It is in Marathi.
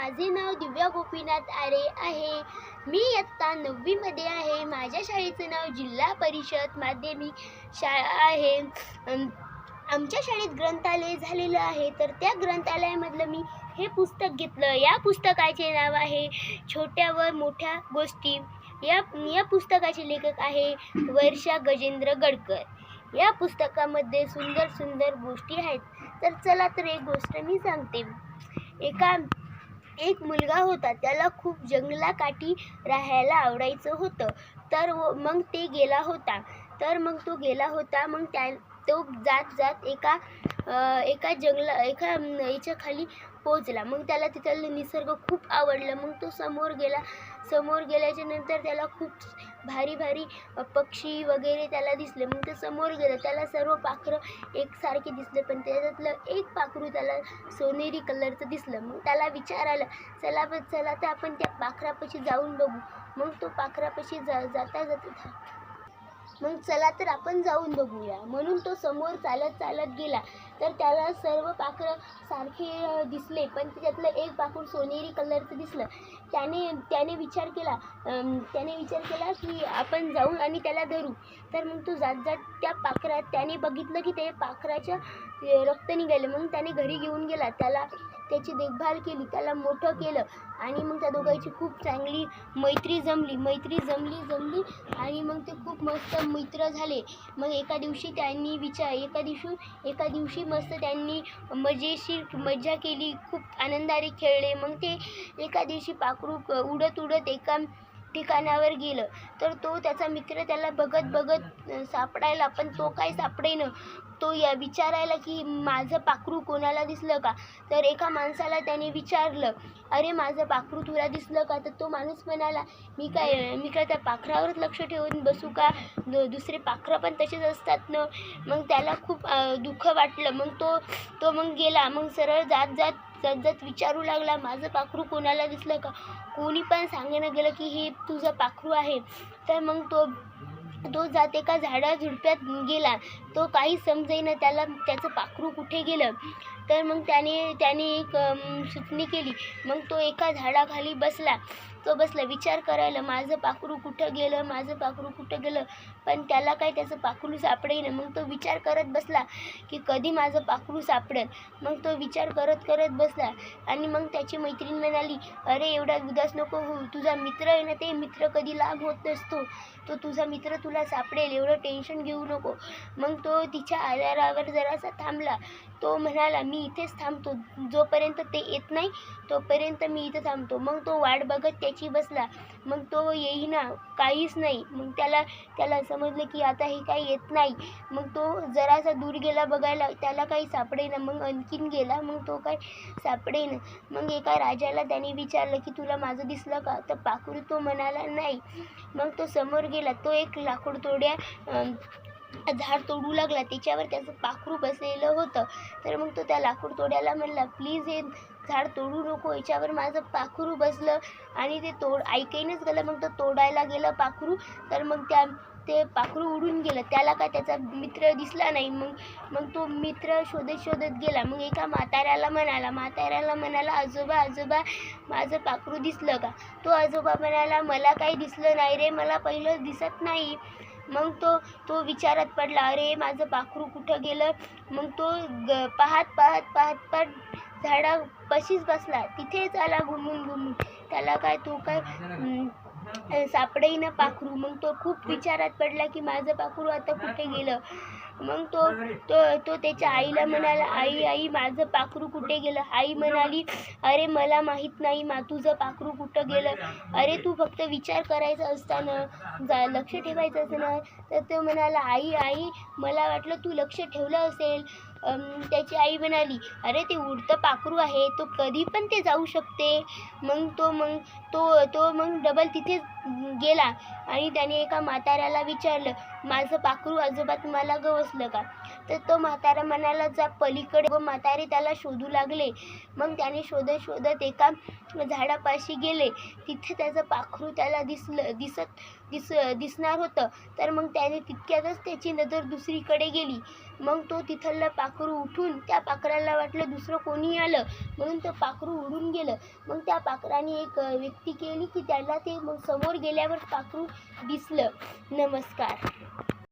माझे नाव दिव्या गोपीनाथ आरे आहे. मी इयत्ता नववीमध्ये आहे. माझ्या शाळेचं नाव जिल्हा परिषद माध्यमिक शाळा आहे. आमच्या शाळेत ग्रंथालय झालेलं आहे. तर त्या ग्रंथालयामधलं मी हे पुस्तक घेतलं. या पुस्तकाचे नाव आहे छोट्या व मोठ्या गोष्टी. या या पुस्तकाचे लेखक आहे वर्षा गजेंद्र गडकर. या पुस्तकामध्ये सुंदर सुंदर गोष्टी आहेत. तर चला तर एक गोष्ट मी सांगते. एका एक मुलगा होता. त्याला खूप जंगलाकाठी राहायला आवडायचं होतं. तर व- मग ते गेला होता. तर मग तो गेला होता. मग त्या तो जात जात एका एका जंगला एका याच्याखाली याच्या खाली पोचला मग त्याला तिथलं निसर्ग खूप आवडलं. मग तो समोर गेला. समोर गेल्याच्यानंतर त्याला खूप भारी भारी पक्षी वगैरे त्याला दिसले. मग ते समोर गेलं. त्याला सर्व पाखरं एकसारखे दिसले पण त्याच्यातलं एक पाखरू त्याला सोनेरी कलरचं दिसलं. मग त्याला विचार आला चला चला तर आपण त्या पाखरापाशी जाऊन बघू. मग तो पाखरापाशी जा जाता जाता मग चला तर आपण जाऊन बघूया. म्हणून तो समोर चालत चालत गेला. तर त्याला सर्व पाखरं सारखे दिसले. पण त्याच्यातलं एक पाखरू सोनेरी कलरचं दिसलं. त्याने त्याने विचार केला त्याने विचार केला की आपण जाऊन आणि त्याला धरू. तर मग तो जात जात त्या पाखरात त्याने बघितलं की ते पाखराच्या रक्त निघालं. मग त्याने घरी घेऊन गेला. त्याला त्याची देखभाल केली त्याला मोठं केलं आणि मग त्या दोघांची खूप चांगली मैत्री जमली. मैत्री जमली जमली आणि मग ते खूप मस्त मित्र झाले. मग एका दिवशी त्यांनी विचार एका दिवशी एका दिवशी मस्त त्यांनी मजेशीर मजा केली खूप आनंदाने खेळले. मग ते एका दिवशी पाखरू उडत उडत एका ठिकाणावर गेलं. तर तो त्याचा मित्र त्याला बघत बघत सापडायला पण तो काय सापडेन? तो या विचारायला की माझं पाखरू कोणाला दिसलं का? तर एका माणसाला त्याने विचारलं अरे माझं पाखरू तुला दिसलं का? तर तो माणूस म्हणाला मी काय मी काय त्या पाखरावरच लक्ष ठेवून बसू का? दुसरे पाखरं पण तसेच असतात ना. मग त्याला खूप दुःख वाटलं. मग तो तो मग गेला. मग सरळ जात जात जात विचारू लागला माझं पाखरू कोणाला दिसलं का? कोणी पण सांगायला गेलं की हे तुझं पाखरू आहे. तर मग तो तो जात एका झाडा झुडप्यात गेला. तो काही समजेना त्याला त्याचं पाखरू कुठे गेलं? तर मग त्याने त्याने एक सुटणी सुचणी केली. मग तो एका झाडाखाली बसला. तो बसला. विचार करायला माझं पाखरू कुठं गेलं? माझं पाखरू कुठं गेलं? पण त्याला काय त्याचं पाखरू सापडेना मग तो विचार करत बसला की कधी माझं पाखरू सापडेल? मग तो विचार करत करत बसला आणि मग त्याची मैत्रीण म्हणाली अरे एवढा उदास नको हो तुझा मित्र आहे ना ते मित्र कधी लाभ होत नसतो. तो तुझा मित्र तुला सापडेल. एवढं टेन्शन घेऊ नको. मग तो तिच्या आधारावर जरासा थांबला. तो म्हणाला मी इथेच थांबतो. जोपर्यंत ते येत नाही तोपर्यंत मी इथं थांबतो. मग तो वाट बघत त्याची बसला. मग तो येईना काहीच नाही. मग त्याला त्याला समजलं की आता हे काही येत नाही. मग तो जरासा दूर गेला बघायला. त्याला काही सापडेना. मग आणखीन गेला. मग तो काय सापडेना. मग एका राजाला त्याने विचारलं की तुला माझं दिसलं का? तर पाखरू तो म्हणाला नाही. मग तो समोर गेला. तो एक लाकूड तोड्या झाड तोडू लागला त्याच्यावर त्याचं पाखरू बसलेलं होतं. तर मग तो त्या लाकूड तोड्याला म्हणला प्लीज हे झाड तोडू नको याच्यावर माझं पाखरू बसलं आणि ते तोड ऐकायनंच गेलं. मग तो तोडायला गेलं पाखरू तर मग त्या ते पाखरू उडून गेलं. त्याला काय त्याचा मित्र दिसला नाही. मग मग तो मित्र शोधत शोधत गेला. मग एका म्हाताऱ्याला म्हणाला म्हाताऱ्याला म्हणाला आजोबा आजोबा माझं पाखरू दिसलं का? तो आजोबा म्हणाला मला काही दिसलं नाही रे मला पहिलं दिसत नाही. मग तो तो विचारात पडला अरे माझं पाखरू कुठं गेलं? मग तो ग पाहत पाहत पाहत पाहत झाडापाशीच बसला. तिथेच आला घुमून घुमून त्याला काय तो काय सापडेही ना पाखरू. मग तो खूप विचारात पडला की माझं पाखरू आता कुठे गेलं? मग तो तो तो त्याच्या आईला म्हणाला आई आई माझं पाखरू कुठे गेलं? आई म्हणाली अरे मला माहीत नाही मा तुझं पाखरू कुठं गेलं? अरे तू फक्त विचार करायचा असताना जा लक्ष ठेवायचं असताना तर तो म्हणाला आई आई मला वाटलं तू लक्ष ठेवलं असेल. त्याची आई म्हणाली अरे ते उडतं पाखरू आहे तो कधी पण ते जाऊ शकते. मग तो मग तो तो मग डबल तिथेच गेला आणि त्याने एका म्हाताऱ्याला विचारलं माझं पाखरू आजोबा मला गवसलं का? तर तो म्हातारा म्हणाला जा पलीकडे. व म्हातारे त्याला शोधू लागले. मग त्याने शोधत शोधत एका झाडापाशी गेले. तिथे त्याचं पाखरू त्याला दिसलं दिसत दिस दिसणार होतं. तर मग त्याने तितक्यातच त्याची नजर दुसरीकडे गेली. मग तो तिथलं पाखरू उठून त्या पाखराला वाटलं दुसरं कोणी आलं. म्हणून तो पाखरू उडून गेलं. मग त्या पाखराने एक व्यक्ती केली की त्याला ते मग समोर गेल्यावर पाखरू दिसलं. नमस्कार.